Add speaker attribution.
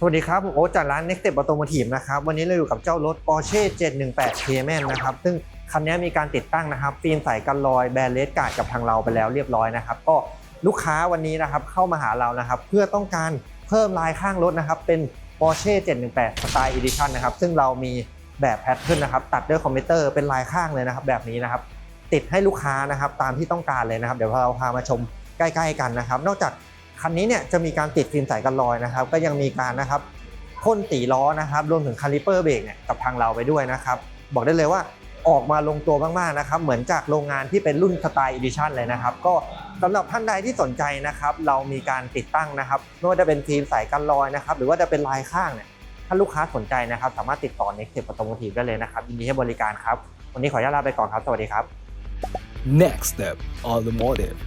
Speaker 1: สวัสดีครับผมโอ๊ตจากร้าน Next Step Automotive นะครับ วันนี้เราอยู่กับเจ้ารถ Porsche 718 Cayman นะครับ ซึ่งคันนี้มีการติดตั้งนะครับ ฟิล์มใสกันรอยแบรนเลสการ์ดกับทางเราไปแล้วเรียบร้อยนะครับ ก็ลูกค้าวันนี้นะครับเข้ามาหาเรานะครับ เพื่อต้องการเพิ่มลายข้างรถนะครับ เป็น Porsche 718 Style Edition นะครับ ซึ่งเรามีแบบแพทเทิร์นนะครับ ตัดด้วยคอมพิวเตอร์เป็นลายข้างเลยนะครับ แบบนี้นะครับ ติดให้ลูกค้านะครับตามที่ต้องการเลยนะครับ เดี๋ยวเราพามาชมใกล้ ๆ กันนะครับ นอกจาก คันนี้เนี่ยจะมีการติดฟิล์มใสกันรอยนะครับ ก็ยังมีการนะครับพ่นตีล้อนะครับรวมถึงคาลิเปอร์เบรกเนี่ยกับทางเราไปด้วยนะครับ บอกได้เลยว่าออกมาลงตัวมากๆนะครับ เหมือนจากโรงงานที่เป็นรุ่นสไตล์อีดิชันเลยนะครับ ก็สำหรับท่านใดที่สนใจนะครับ เรามีการติดตั้งนะครับไม่ว่าจะเป็นฟิล์มใสกันรอยนะครับ หรือว่าจะเป็นลายข้างเนี่ยถ้าลูกค้าสนใจนะครับ สามารถติดต่อ Next Step Automotive ได้เลยนะครับยินดีให้บริการครับ วันนี้ขออนุญาตลาไปก่อนครับ สวัสดีครับ
Speaker 2: Next Step Automotive